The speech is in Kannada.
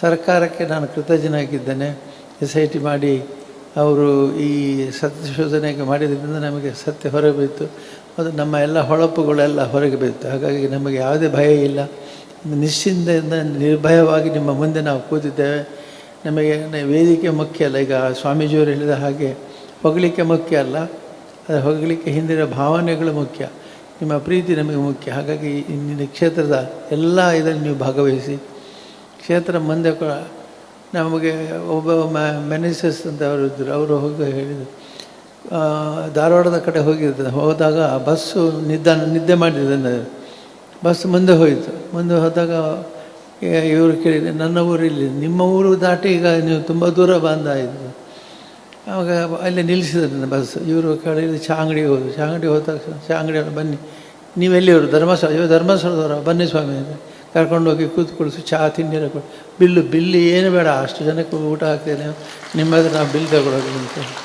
ಸರ್ಕಾರಕ್ಕೆ ನಾನು ಕೃತಜ್ಞನಾಗಿದ್ದೇನೆ. ಎಸ್ ಐ ಟಿ ಮಾಡಿ ಅವರು ಈ ಸತ್ಯ ಶೋಧನೆಗೆ ಮಾಡಿದ್ರಿಂದ ನಮಗೆ ಸತ್ಯ ಹೊರಗೆ ಬೀತು ಅದು ನಮ್ಮ ಎಲ್ಲ ಹೊಳಪುಗಳೆಲ್ಲ ಹೊರಗೆ ಬೀತ್ತು. ಹಾಗಾಗಿ ನಮಗೆ ಯಾವುದೇ ಭಯ ಇಲ್ಲ. ನಿಶ್ಚಿಂತೆಯಿಂದ ನಿರ್ಭಯವಾಗಿ ನಿಮ್ಮ ಮುಂದೆ ನಾವು ಕೂತಿದ್ದೇವೆ. ನಮಗೆ ವೇದಿಕೆ ಮುಖ್ಯ ಅಲ್ಲ. ಈಗ ಸ್ವಾಮೀಜಿಯವರು ಹೇಳಿದ ಹಾಗೆ ಹೊಗಲಿಕ್ಕೆ ಮುಖ್ಯ ಅಲ್ಲ. ಅದು ಹೊಗಳಿಕೆ ಹಿಂದಿನ ಭಾವನೆಗಳು ಮುಖ್ಯ. ನಿಮ್ಮ ಪ್ರೀತಿ ನಮಗೆ ಮುಖ್ಯ. ಹಾಗಾಗಿ ಇಂದಿನ ಕ್ಷೇತ್ರದ ಎಲ್ಲ ಇದನ್ನು ನೀವು ಭಾಗವಹಿಸಿ. ಕ್ಷೇತ್ರ ಮುಂದೆ ನಮಗೆ ಒಬ್ಬ ಮೆನಿಸಸ್ ಅಂತ ಅವರು ಇದ್ದರು ಅವರು ಹೋಗಿ ಹೇಳಿದರು. ಧಾರವಾಡದ ಕಡೆ ಹೋಗಿರ್ತಾರೆ ಹೋದಾಗ ಬಸ್ಸು ನಿದ್ದಾನ ನಿದ್ದೆ ಮಾಡಿದ್ದೆ ಬಸ್ ಮುಂದೆ ಹೋಯಿತು. ಮುಂದೆ ಹೋದಾಗ ಇವರು ಕೇಳಿದೆ ನನ್ನ ಊರಿಲ್ಲಿ ನಿಮ್ಮ ಊರು ದಾಟಿ ಈಗ ನೀವು ತುಂಬ ದೂರ ಬಂದಾಯಿತು ಆವಾಗ ಅಲ್ಲಿ ನಿಲ್ಲಿಸಿದ್ರು ಬಸ್ ಇವರು ಕೇಳಿದ್ರು ಚಾ ಅಂಗಡಿಗೆ ಹೋದ್ರು ಚಾ ಅಂಗಡಿಗೆ ಹೋದ ತಕ್ಷಣ ಚಾ ಅಂಗಡಿಯವರು ಬನ್ನಿ. ನೀವೆಲ್ಲಿಯವರು ಧರ್ಮಸ್ಥಳ? ಇವರು ಧರ್ಮಸ್ಥಳದವರು. ಬನ್ನಿ ಸ್ವಾಮಿ. ಕರ್ಕೊಂಡೋಗಿ ಕೂತ್ಕೊಳಿಸಿ, ಚಹಾ ತಿಂಡಿ ಎಲ್ಲ ಕೊಡು. ಬಿಲ್ಲು ಬಿಲ್ಲು ಏನು ಬೇಡ, ಅಷ್ಟು ಜನಕ್ಕೆ ಊಟ ಹಾಕ್ತೇನೆ. ನಿಮ್ಮ ಹತ್ರ ನಾವು ಬಿಲ್ ತಗೊಳ್ಳೋದು ಅಂತ